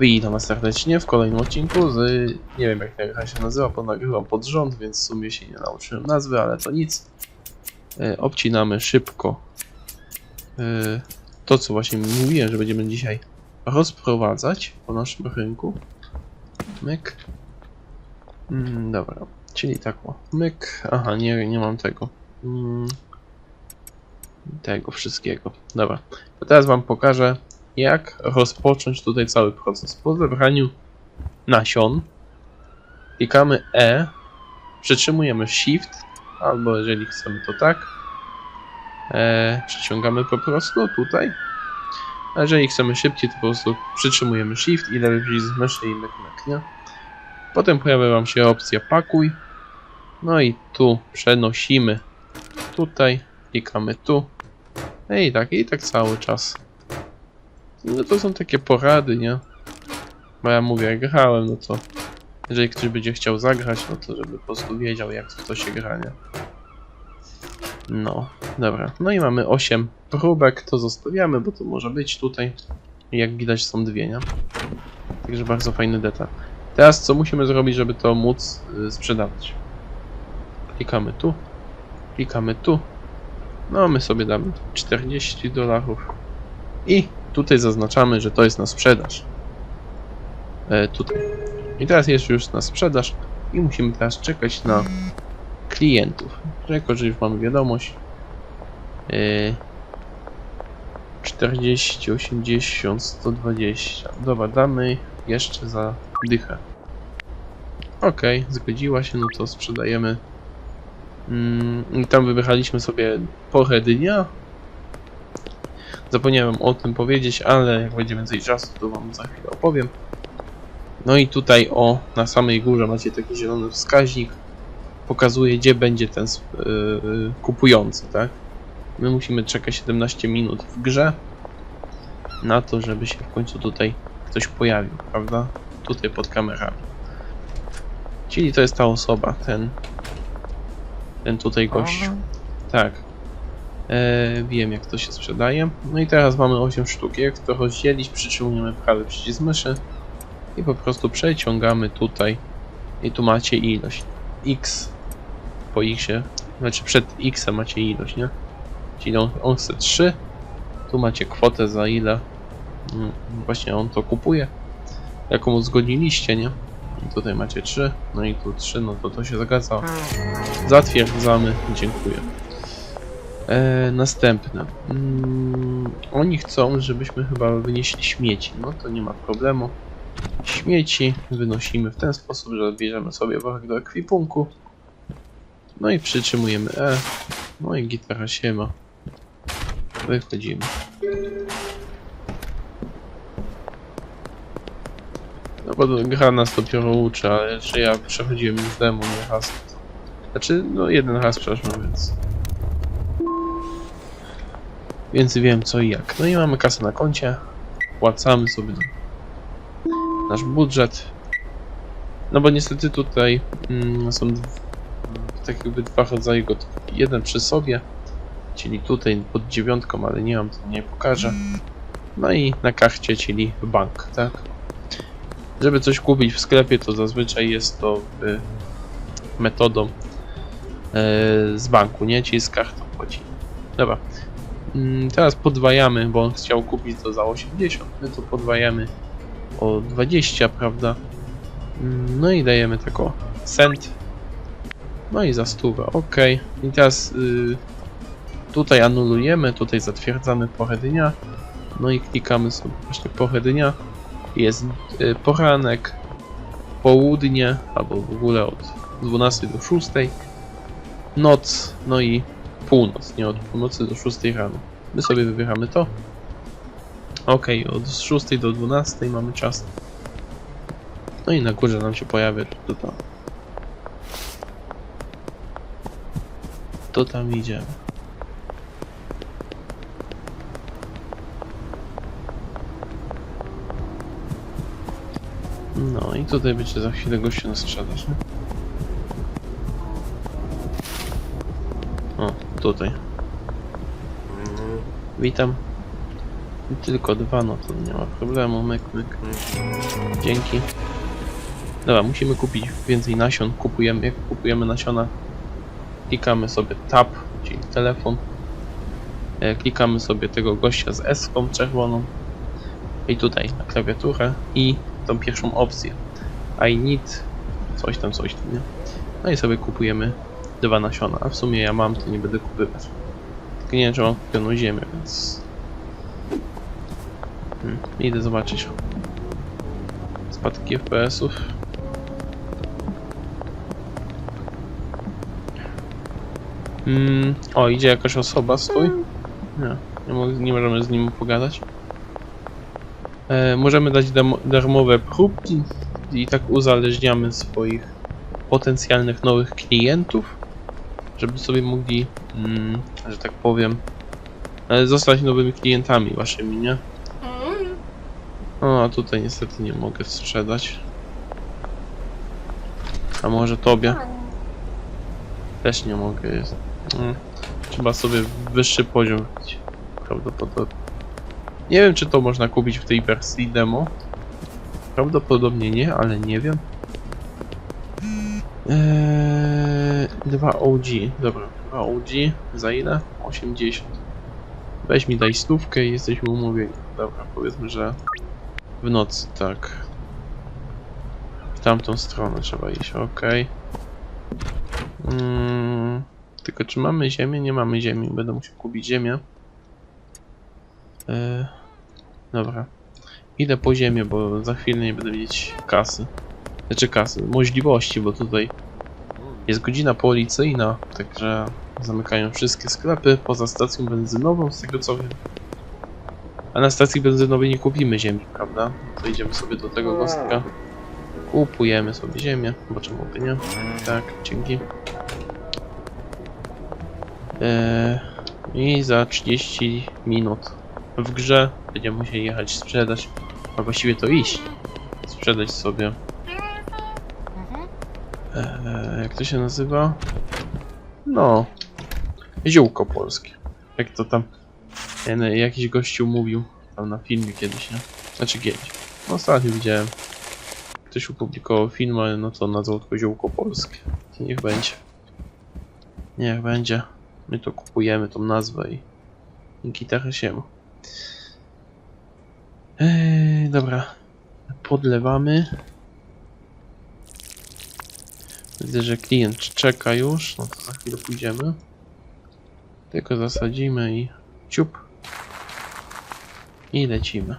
Witam was serdecznie w kolejnym odcinku z... Nie wiem jak ta gra się nazywa, bo nagrywam pod rząd, więc w sumie się nie nauczyłem nazwy, ale to nic. E, obcinamy szybko e, to, co właśnie mówiłem, że będziemy dzisiaj rozprowadzać po naszym rynku. Myk. Mm, dobra, czyli tak o. Myk. Aha, nie, nie mam tego. Mm, tego wszystkiego. Dobra, to teraz wam pokażę jak rozpocząć tutaj cały proces. Po zebraniu nasion klikamy E, przytrzymujemy Shift, albo jeżeli chcemy to tak, e, przyciągamy po prostu tutaj. A jeżeli chcemy szybciej, to po prostu przytrzymujemy Shift i lewy przycisk myszy i myk, nie? Potem pojawia Wam się opcja pakuj. No i tu przenosimy tutaj, klikamy tu. No i tak, i tak cały czas. No to są takie porady, nie? Bo ja mówię, jak grałem, no to jeżeli ktoś będzie chciał zagrać, no to żeby po prostu wiedział, jak to się gra, nie? No, dobra. No i mamy 8 próbek, to zostawiamy, bo to może być tutaj. Jak widać są dwie, nie? Także bardzo fajny detal. Teraz co musimy zrobić, żeby to móc y, sprzedawać? Klikamy tu, klikamy tu. No, my sobie damy 40 dolarów. I tutaj zaznaczamy, że to jest na sprzedaż. E, tutaj. I teraz jest już na sprzedaż i musimy teraz czekać na klientów. Jako, że już mamy wiadomość. E, 40, 80, 120. Dobra, damy jeszcze za dychę. Ok, zgodziła się, no to sprzedajemy. Mm, tam wybraliśmy sobie porę dnia, Zapomniałem o tym powiedzieć, ale jak będzie więcej czasu, to wam za chwilę opowiem. No i tutaj o, na samej górze macie taki zielony wskaźnik. Pokazuje, gdzie będzie ten yy, kupujący, tak? My musimy czekać 17 minut w grze na to, żeby się w końcu tutaj ktoś pojawił, prawda? Tutaj pod kamerami. Czyli to jest ta osoba, ten ten tutaj gościu. Tak. E, wiem jak to się sprzedaje. No i teraz mamy 8 sztuk. Jak to rozdzielić, przytrzymujemy prawy przycisk myszy i po prostu przeciągamy tutaj. I tu macie ilość. X po X, znaczy przed X macie ilość, nie? Czyli on, on chce 3. Tu macie kwotę za ile mm, właśnie on to kupuje. Jaką uzgodniliście, nie? I tutaj macie 3, no i tu 3, no to to się zgadza. Zatwierdzamy, dziękuję. E, następne. Mm, oni chcą, żebyśmy chyba wynieśli śmieci. No to nie ma problemu. Śmieci wynosimy w ten sposób, że bierzemy sobie worek do ekwipunku. No i przytrzymujemy E. No i gitara się ma. Wychodzimy. No bo gra nas dopiero uczy, ale jeszcze ja przechodziłem już demo nie raz. Znaczy, no jeden raz przeszłem, więc... Więc wiem co i jak. No i mamy kasę na koncie. Płacamy sobie nasz budżet. No bo niestety tutaj mm, są tak jakby dwa rodzaje gotówki. Jeden przy sobie, czyli tutaj pod dziewiątką, ale nie mam, to nie pokażę. No i na karcie, czyli bank, tak? Żeby coś kupić w sklepie, to zazwyczaj jest to y, metodą e, z banku, nie? Czyli z kartą płaci. Dobra. Mm, Teraz podwajamy, bo on chciał kupić to za 80, my to podwajamy o 20, prawda? Mm, No i dajemy tako cent. No i za stówę, ok. I teraz y, tutaj anulujemy, tutaj zatwierdzamy porę dnia. No i klikamy sobie właśnie porę dnia. Jest y, poranek, południe, albo w ogóle od 12 do 6. Noc, no i północ, nie od północy do 6 rano. My sobie wybieramy to. Ok, od 6 do 12 mamy czas. No i na górze nam się pojawia to tam. To tam idziemy. No i tutaj będzie za chwilę gościu na sprzedaż, nie? O, tutaj. Witam. Tylko dwa, no to nie ma problemu, myk, myk. Dzięki. Dobra, musimy kupić więcej nasion. Kupujemy, jak kupujemy nasiona, klikamy sobie tab, czyli telefon. E, Klikamy sobie tego gościa z S-ką czerwoną. I tutaj na klawiaturę i tą pierwszą opcję. I need coś tam, coś tam, nie? No i sobie kupujemy dwa nasiona, a w sumie ja mam, to nie będę kupywać. Tylko nie wiem, czy mam kupioną ziemię, więc... Hmm, idę zobaczyć. Spadki FPS-ów. Mm, o, idzie jakaś osoba, stój. Nie, nie, nie możemy z nim pogadać. E, możemy dać darmowe próbki i tak uzależniamy swoich potencjalnych nowych klientów, żeby sobie mogli, mm, że tak powiem, zostać nowymi klientami waszymi, nie? O, a tutaj niestety nie mogę sprzedać. A może tobie? Też nie mogę. Jest. Mm. Trzeba sobie wyższy poziom wbić. Prawdopodobnie. Nie wiem, czy to można kupić w tej wersji demo. Prawdopodobnie nie, ale nie wiem. Eee, 2 OG. Dobra, 2 OG. Za ile? 80. Weź mi daj stówkę i jesteśmy umówieni. Dobra, powiedzmy, że w nocy, tak. W tamtą stronę trzeba iść, okej. Mm, tylko czy mamy ziemię? Nie mamy ziemi. Będę musiał kupić ziemię. E, dobra. Idę po ziemię, bo za chwilę nie będę widzieć kasy. Znaczy kasy, możliwości, bo tutaj jest godzina policyjna, także zamykają wszystkie sklepy poza stacją benzynową, z tego co wiem. A na stacji benzynowej nie kupimy ziemi, prawda? To idziemy sobie do tego gostka. Kupujemy sobie ziemię, bo czemu by nie? Tak, dzięki. Eee, I za 30 minut w grze będziemy musieli jechać sprzedać, a właściwie to iść. Sprzedać sobie. Eee, jak to się nazywa? No. Ziółko polskie. Jak to tam ten, jakiś gościu mówił tam na filmie kiedyś, nie? Znaczy kiedyś. No ostatnio widziałem. Ktoś opublikował film, ale no to nazwał tylko ziółko polskie. To niech będzie. Niech będzie. My to kupujemy tą nazwę i dzięki się. Eee, dobra. Podlewamy. Widzę, że klient czeka już, no to za chwilę pójdziemy. Tylko zasadzimy i ciup. I lecimy.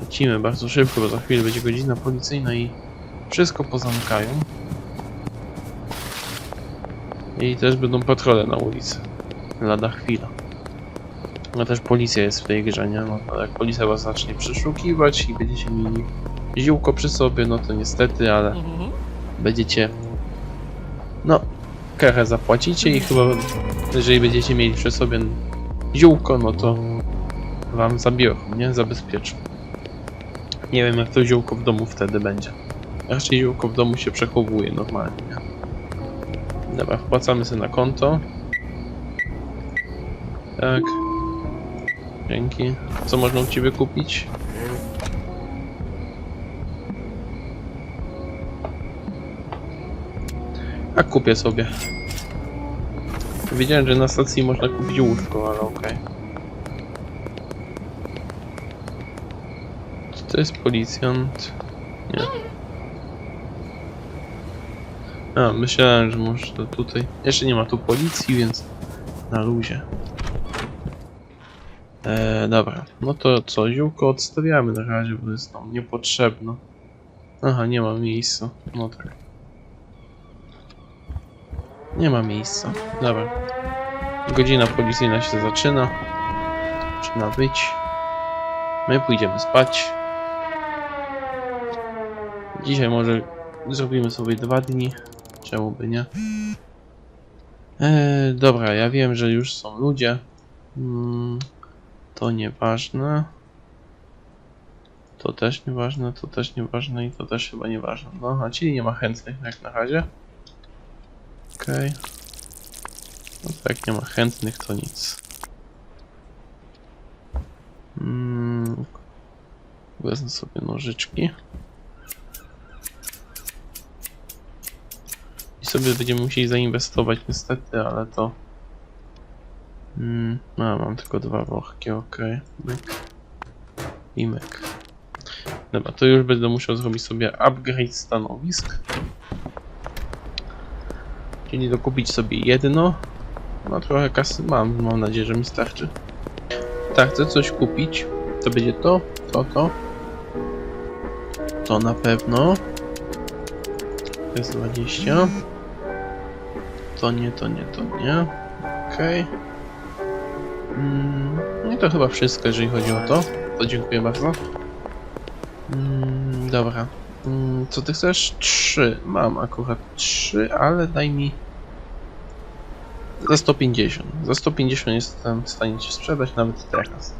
Lecimy bardzo szybko, bo za chwilę będzie godzina policyjna i wszystko pozamykają. I też będą patrole na ulicy. Lada chwila. No też policja jest w tej grze, nie? No, to jak policja was zacznie przeszukiwać i będziecie mieli ziółko przy sobie, no to niestety, ale będziecie... Karę zapłacicie i chyba jeżeli będziecie mieli przy sobie ziółko, no to wam zabiorą, nie? Zabezpieczą. Nie wiem jak to ziółko w domu wtedy będzie. Raczej ziółko w domu się przechowuje normalnie. nie? Dobra, wpłacamy sobie na konto. Tak. Dzięki. Co można u Ciebie kupić? A kupię sobie. Wiedziałem, że na stacji można kupić łóżko, ale okej. Czy to jest policjant? Nie. A, myślałem, że może tutaj. Jeszcze nie ma tu policji, więc na luzie. Eee, dobra. No to co, ziółko odstawiamy na razie, bo jest nam niepotrzebne. Aha, nie ma miejsca. No tak. Nie ma miejsca. Dobra. Godzina policyjna się zaczyna. Zaczyna być. My pójdziemy spać. Dzisiaj może zrobimy sobie dwa dni. Czemu by nie? Eee, dobra, ja wiem, że już są ludzie. Mm, to nieważne. To też nieważne, to też nieważne i to też chyba nieważne. No, a czyli nie ma chętnych jak na razie. Okej. No to jak nie ma chętnych, to nic. Mm, wezmę sobie nożyczki. I sobie będziemy musieli zainwestować niestety, ale to... Mm, a, mam tylko dwa worki, okej. Myk. I myk. Dobra, to już będę musiał zrobić sobie upgrade stanowisk. Czyli dokupić sobie jedno. No trochę kasy mam, mam nadzieję, że mi starczy. Tak, chcę coś kupić. To będzie to, to, to. To na pewno. To jest 20. To nie, to nie, to nie. Okej. Mm, no to chyba wszystko, jeżeli chodzi o to. To dziękuję bardzo. Mm, dobra. Mm, co ty chcesz? Trzy. Mam akurat trzy, ale daj mi za 150. Za 150 jestem w stanie ci sprzedać nawet teraz.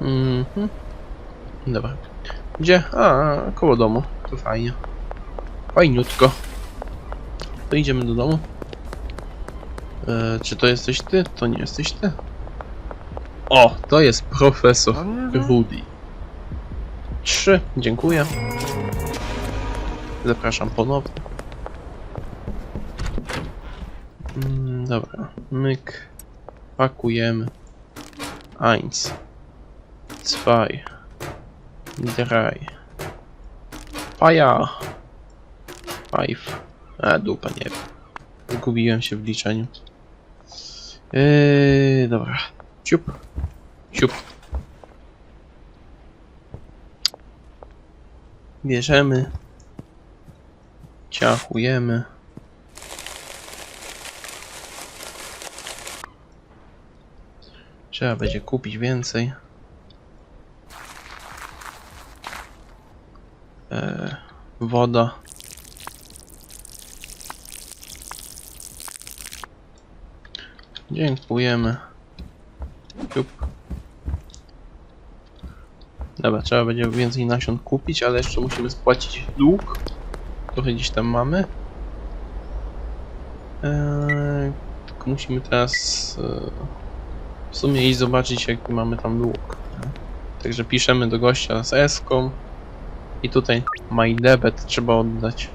Mhm. Dobra. Gdzie? A, koło domu. To fajnie. Fajniutko. To idziemy do domu. E, czy to jesteś ty? To nie jesteś ty. O, to jest profesor Rudy. Trzy. Dziękuję. Zapraszam ponownie. Dobra. Myk. Pakujemy. Eins. Zwei. Drei. Paja. Five. A, dupa, nie wiem. Zgubiłem się w liczeniu. Yy, dobra. Ciup. Ciup. Bierzemy. Ciachujemy. Trzeba będzie kupić więcej. E, woda. Dziękujemy. Ciup. Dobra, trzeba będzie więcej nasion kupić, ale jeszcze musimy spłacić dług. Trochę gdzieś tam mamy. Eee, musimy teraz e, w sumie iść zobaczyć jaki mamy tam nie? Także piszemy do gościa z eską i tutaj my debet trzeba oddać.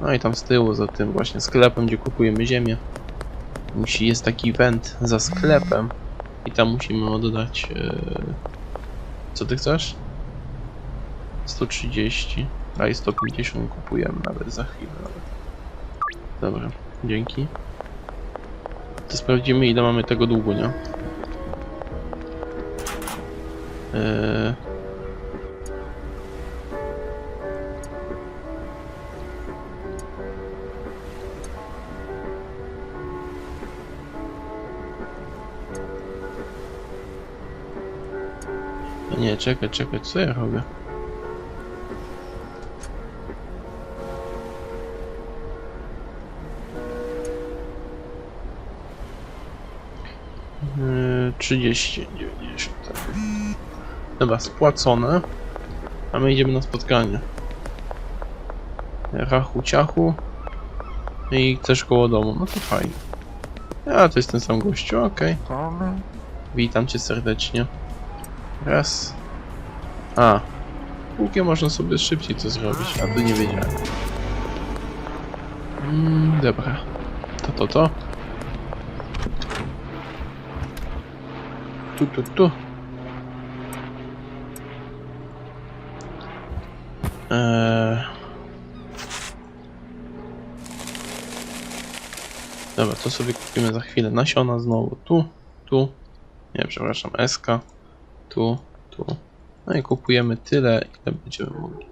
No i tam z tyłu za tym właśnie sklepem, gdzie kupujemy ziemię. Musi jest taki węd za sklepem i tam musimy oddać. E, co ty chcesz? 130, a i 150 kupujemy nawet za chwilę. Nawet. Dobra, dzięki. To sprawdzimy ile mamy tego długu, nie? Eee... Nie, czekaj, czekaj, co ja robię? Yy, 30, 90, tak. Dobra, spłacone. A my idziemy na spotkanie. Rachu ciachu. I też koło domu, no to fajnie. A, to jest ten sam gościu, okej. Witam cię serdecznie. Raz. A. Półkiem można sobie szybciej to zrobić, a tu nie wiedziałem. Mm, dobra. To, to, to. Tu, tu, tu. Eee... Dobra, to sobie kupimy za chwilę nasiona znowu. Tu, tu. Nie, przepraszam, SK. Tu, tu. No i kupujemy tyle, ile będziemy mogli.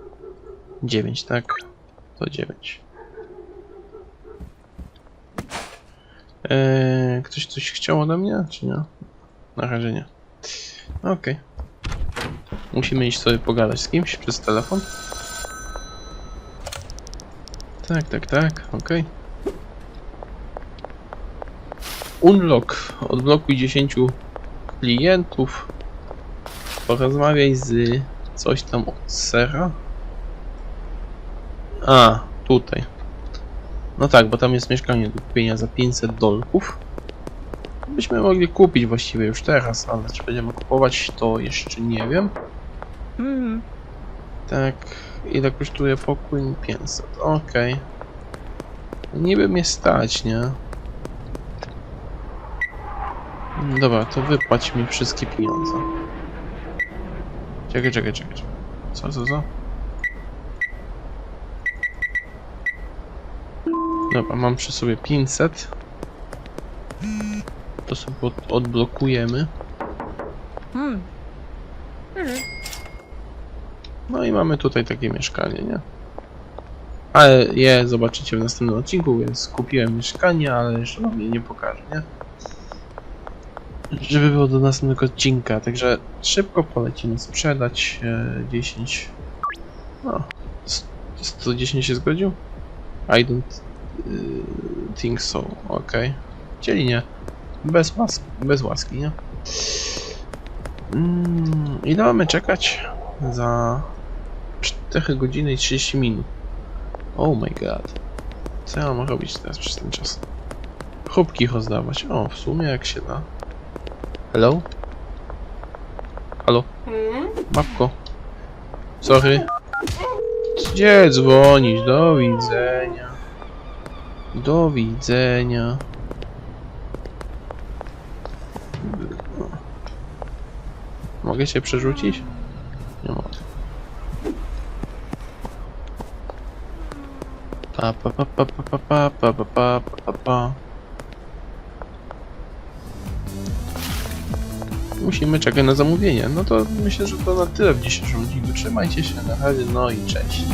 9, tak? To 9. Eee, ktoś coś chciał ode mnie, czy nie? Na razie nie. Okej. Musimy iść sobie pogadać z kimś przez telefon. Tak, tak, tak, okej. Unlock. Odblokuj 10 klientów. Porozmawiaj z coś tam od sera. A, tutaj. No tak, bo tam jest mieszkanie do kupienia za 500 dolków. Byśmy mogli kupić właściwie już teraz, ale czy będziemy kupować to jeszcze nie wiem. Hmm. Tak, ile kosztuje pokój? 500, okej. Niby mnie stać, nie? Dobra, to wypłać mi wszystkie pieniądze. Czekaj, czekaj, czekaj. Co, co, co? Dobra, mam przy sobie 500. To sobie od, odblokujemy. Hmm. No i mamy tutaj takie mieszkanie, nie? Ale je zobaczycie w następnym odcinku, więc kupiłem mieszkanie, ale jeszcze wam je nie pokażę, nie? Żeby było do następnego odcinka, także szybko polecimy sprzedać e, 10. No, s- 110 się zgodził? I don't y, think so, okej. Czyli nie. Bez łaski, bez łaski, nie? Mm, ile mamy czekać? Za 4 godziny i 30 minut. Oh my god. Co ja mam robić teraz przez ten czas? Chrupki rozdawać. O, w sumie jak się da. Hello? Halo? Babko? Sorry. Gdzie dzwonić? Do widzenia. Do widzenia. Mogę się przerzucić? Nie mogę. Pa pa pa pa pa pa pa pa pa pa pa Musimy czekać na zamówienie. No to myślę, że to na tyle w dzisiejszym odcinku. Trzymajcie się na razie, no i cześć.